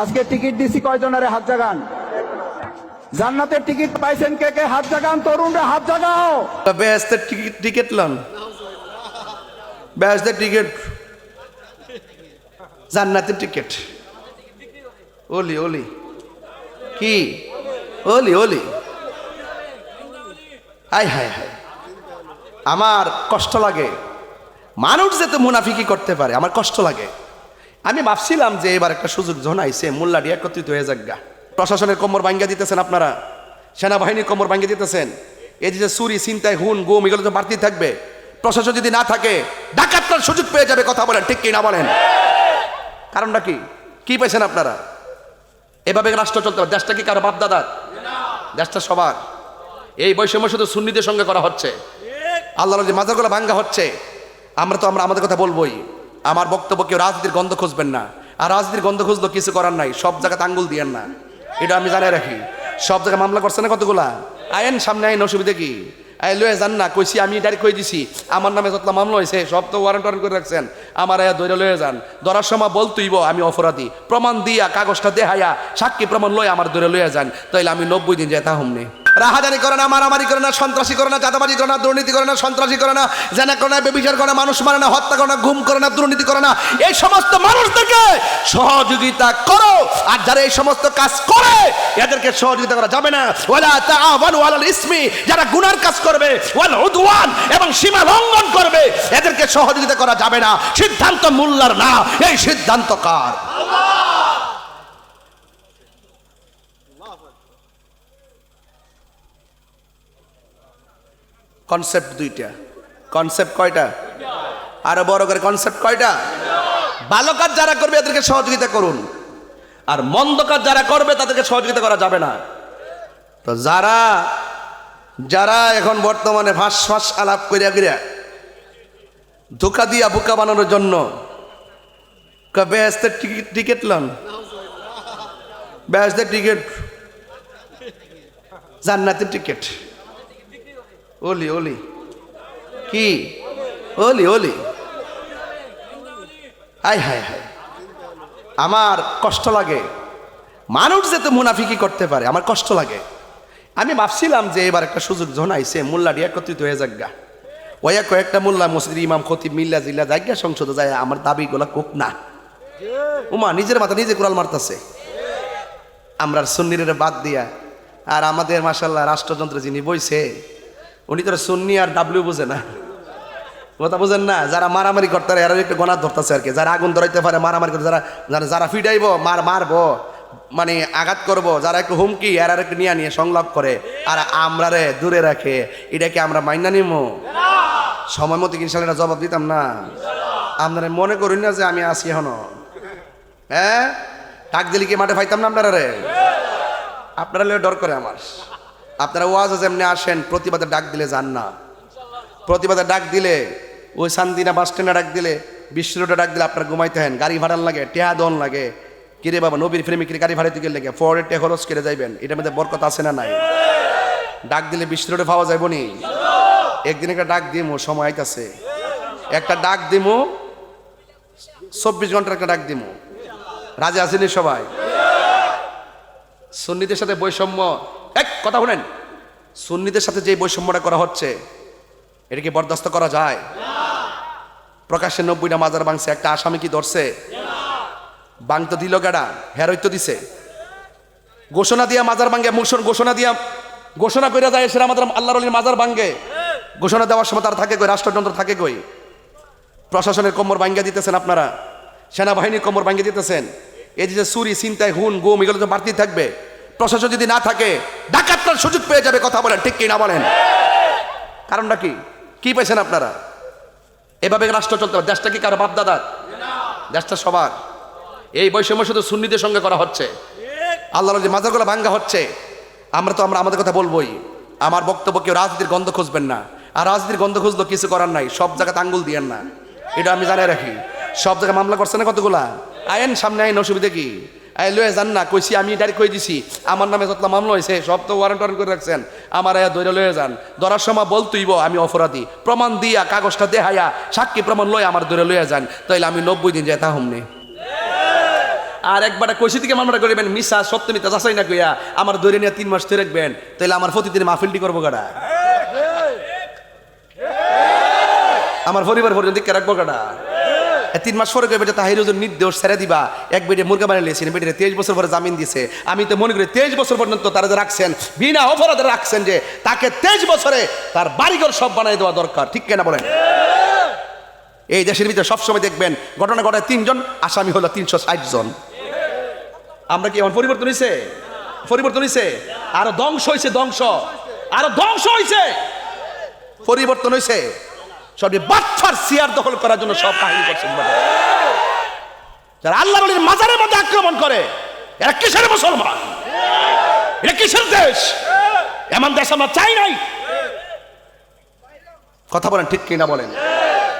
আজকে টিকিট দিছি কয়জনের হাত জাগান? জান্নাতের টিকিট পাইছেন কে কে? হাত জাগান, তরুণরা, হাত জাগাও। বেহেস্তের টিকিট টিকিট লন। বেহেস্তের টিকিট। জান্নাতের টিকিট। ওলি ওলি। কি? ওলি ওলি। হাই হাই হাই। আমার কষ্ট লাগে। মানুষ যেতে মুনাফিকি করতে পারে, আমার কষ্ট লাগে। আমি ভাবছিলাম যে এবার একটা সুযোগ যখন মোল্লাটি একত্রিত হয়ে যাক গা। প্রশাসনের কোমর ভাঙ্গা দিতেছেন আপনারা। সেনাবাহিনীর কোমর ভাঙ্গা দিতেছেন। এই যে চুরি চিন্তায় হুন, গুম, এগুলো তো বাড়তি থাকবে। প্রশাসন যদি না থাকে ডাকাতটার সুযোগ পেয়ে যাবে কথা বলেন, ঠিক কি না বলেন? কারণটা কি? কি পেয়েছেন আপনারা? এভাবে রাষ্ট্র চলতে হবে। দেশটা কি কারও বাপ দাদার দেশটা সবার। এই বৈষম্য শুধু সুন্নিদের সঙ্গে করা হচ্ছে। আল্লাহর যে মাজারগুলো ভাঙ্গা হচ্ছে, আমরা তো আমরা আমাদের কথা বলবোই। আমার বক্তব্য কেউ রাজনীতির গন্ধ খুঁজবেন না। আর রাজনীতির গন্ধ খুঁজলো কিছু করার নাই। সব জায়গাতে আঙ্গুল দিয়েন না। এটা আমি জানিয়ে রাখি। সব জায়গায় মামলা করছে না কতগুলা? আইন সামনে আইন অসুবিধে কি লয়ে যান না কইছি আমি ডাইরেক্ট কই দিছি আমার নামে যতলা মামলা হয়েছে সব তো ওয়ারেন্ট ওয়ারেন্ট করে রাখছেন আমার আয়া দৈরা লয়ে যান ধরার সময় বলতুইব আমি অপরাধী প্রমাণ দিয়া কাগজটা দেহাইয়া সাক্ষী প্রমাণ লয়ে আমার দৈরা লয়ে যান তাইলে আমি নব্বই দিন যেতা হমনি রাহাজানি করে না মারামারি করে না সন্ত্রাসী করে না চাঁদাবাজি করে না দুর্নীতি করে না সন্ত্রাসী করে না জেনা করে না বেবিচার করে না মানুষ মারে না হত্যা করে না ঘুম করে না দুর্নীতি করে না এই সমস্ত মানুষদেরকে সহযোগিতা করো। আর যারা এই সমস্ত কাজ করে, এদেরকে সহযোগিতা করা যাবে না। ওয়ালা তাআওয়ানু আলাল ইসমি, যারা গুনার কাজ করবে, ওয়াল উদওয়ান, এবং সীমা লঙ্ঘন করবে, এদেরকে সহযোগিতা করা যাবে না। সিদ্ধান্ত মোল্লার না। এই সিদ্ধান্ত কার? কনসেপ্ট দুইটা। কনসেপ্ট কয়টা? আরও বড় করে কনসেপ্ট কয়টা? ভালো কাজ যারা করবে এদেরকে সহযোগিতা করুন। আর মন্দ কাজ যারা করবে তাদেরকে সহযোগিতা করা যাবে না। তো যারা যারা এখন বর্তমানে ফাঁস ফাঁস আলাপ করিয়া করিয়া ধোকা দিয়া বোকা বানানোর জন্য বেহেস্তের টিকিট লন। বেহেস্তের টিকিট। জান্নাতের টিকিট। ওলি ওলি। কি? ওলি ওলি। হাই হায় হায়। আমার কষ্ট লাগে। মানুষ যেতে মুনাফিকি করতে পারে, আমার কষ্ট লাগে। আমি ভাবছিলাম যে এবার একটা সুযোগ যখন আইসে মোল্লাটি একত্রিত হয়ে যাক গা। ওয়া কয়েকটা মোল্লা, মসজিদ, ইমাম, খতিব, মিল্লা, জিল্লা, জায়গা সংসদে যায়, আমার দাবিগুলা কোক না। উমা, নিজের মাথা নিজে কোরাল মারতাছে। আমরা সুন্নিরে বাদ দিয়া, আর আমাদের মাসাল্লাহ রাষ্ট্রযন্ত্র যিনি বইছে, উনি তো সুন্নি আর ডাব্লিউ বোঝে না। কথা বুঝেন না? যারা মারামারি করতে এরা একটু গণাত ধরতেছে আর কি। যারা আগুন ধরাইতে পারে মারামারি করতে, যারা যারা যারা ফিটাইব, মার মারবো মানে আঘাত করব, যারা একটু হুমকি, এরা একটু নিয়ে নিয়ে সংলাপ করে। আর আমরা রে দূরে রাখে এটা কি আমরা মাইনা নিমো। সময় মতো ইনশাল্লাহ জবাব দিতাম না। আপনারা মনে করুন না যে আমি আসি এখনও। হ্যাঁ? ডাক দিলে কি মাঠে পাইতাম না আপনারা রে আপনারা ডর করে আমার। আপনারা ওয়াজ যেমনি আসেন, প্রতিবাদে ডাক দিলে যান না। প্রতিবাদে ডাক দিলে ওই সান্দিনা বাস স্ট্যান্ডে ডাক দিলে বিশ্ব রোডে ডাক দিলে আপনার ঘুমাইতে হেন, গাড়ি ভাড়ার লাগে টেহা দন লাগে। কিরে বাবা, নবীর কিরে গাড়ি ভাড়া দিকে লেগে? ফোরে টে খরচ করে যাইবেন, এটার মধ্যে বরকত আছে না নাই? ডাক দিলে বিশ্ব রোডে পাওয়া যাইব নি? একদিন একটা ডাক দিমু, সময় আইতাছে। একটা ডাক দিমু, চব্বিশ ঘণ্টার একটা ডাক দিমু। রাজা আসেনি সবাই? সুন্নিদের সাথে বৈষম্য, এক, কথা বলেন সুন্নিদের সাথে যে বৈষম্যটা করা হচ্ছে, এটা কি বরদাস্ত করা যায়? প্রকাশ্যে নব্বইটা মাজার বাংছে একটা আসামি কি ধরছে? বাং তো দিল গাড়া হেরই তো দিছে। ঘোষণা দিয়া মাজার ভাঙ্গে মোশন ঘোষণা দিয়া, ঘোষণা করে যায় সেরা আমাদের আল্লাহর মাজার ভাঙ্গে ঘোষণা দেওয়ার সময় তার থাকে কই, রাষ্ট্রযন্ত্র থাকে কই? প্রশাসনের কোমর ভাঙ্গা দিতেছেন আপনারা। সেনাবাহিনীর কোমর ভাঙ্গা দিতেছেন। এই যে চুরি চিন্তায় হুন, গুম, এগুলো তো বাড়তি থাকবে। প্রশাসন যদি না থাকে ডাকাতটার সুযোগ পেয়ে যাবে, কথা বলেন, ঠিক কি না বলেন? কারণটা কি? কি পেয়েছেন আপনারা? এভাবে রাষ্ট্র চলতে হবে দেশটা কি কারও বাপ দাদার দেশটা সবার। এই বৈষম্য শুধু সুন্নিদের সঙ্গে করা হচ্ছে। আল্লাহর যে মাজারগুলো ভাঙ্গা হচ্ছে। আমরা তো, আমরা আমাদের কথা বলবোই। আমার বক্তব্য কেউ রাজনীতির গন্ধ খুঁজবেন না। আর রাজনীতির গন্ধ খুঁজলো কিছু করার নাই। সব জায়গাতে আঙ্গুল দিয়েন না। এটা আমি জানাই রাখি। সব জায়গায় মামলা করছে না কতগুলা? আইন সামনে আইন অসুবিধা কি? আই লয়ে যান না, কইছি আমি ডাইরেক্ট কই দিছি। আমার নামে যতলা মামলা হয়েছে সব তো ওয়ারেন্ট ওয়ারেন্ট করে রাখছেন। আমার আয়া দৈরা লয়ে যান। ধরার সময় বলতুইব আমি অপরাধী। প্রমাণ দিয়া, কাগজটা দেহাইয়া সাক্ষী প্রমাণ লয়ে আমার দৈরা লয়ে যান। তাইলে আমি নব্বই দিন যেতা হমনি আর একবার কইসি থেকে মামলা করিবেন মিসা সত্য মিথ্যা যাচাই না কইয়া আমার ধরে নিয়ে তিন মাস ধরে রাখবেন। তাহলে আমার প্রতিদিন মাহফিলটি করব গাড়া আমার পরিবার পর্যন্ত রাখব এ তিন মাস পরে যে তাহির নির্দোষ ছেড়ে দিবা। এক বেডে মুরগা বানিয়ে লিয়েছেন বেডে তেইশ বছর পরে জামিন দিছে। আমি তো মনে করি তেইশ বছর পর্যন্ত তারা রাখছেন, বিনা অপরাধে রাখছেন যে তাকে তেইশ বছরে তার বাড়িঘর সব বানাই দেওয়া দরকার। ঠিক কেনা বলেন? এই দেশের ভিতরে সবসময় দেখবেন ঘটনা ঘটায় তিনজন, আসামি হলো তিনশো ষাট জন। আমরা কি এমন পরিবর্তন হয়েছে পরিবর্তন হয়েছে আরও ধ্বংস হয়েছে ধ্বংস। আরও ধ্বংস হয়েছে পরিবর্তন হয়েছে সবই বাচ্চার সিয়ার দখল করার জন্য সব কাহিনী করছেন বলে। যারা আল্লাহ বলির মাজারের মধ্যে আক্রমণ করে, এরা কিসের মুসলমান? এটা কিসের দেশ? এমন দেশ আমরা চাই নাই। কথা বলেন ঠিক কিনা বলেন?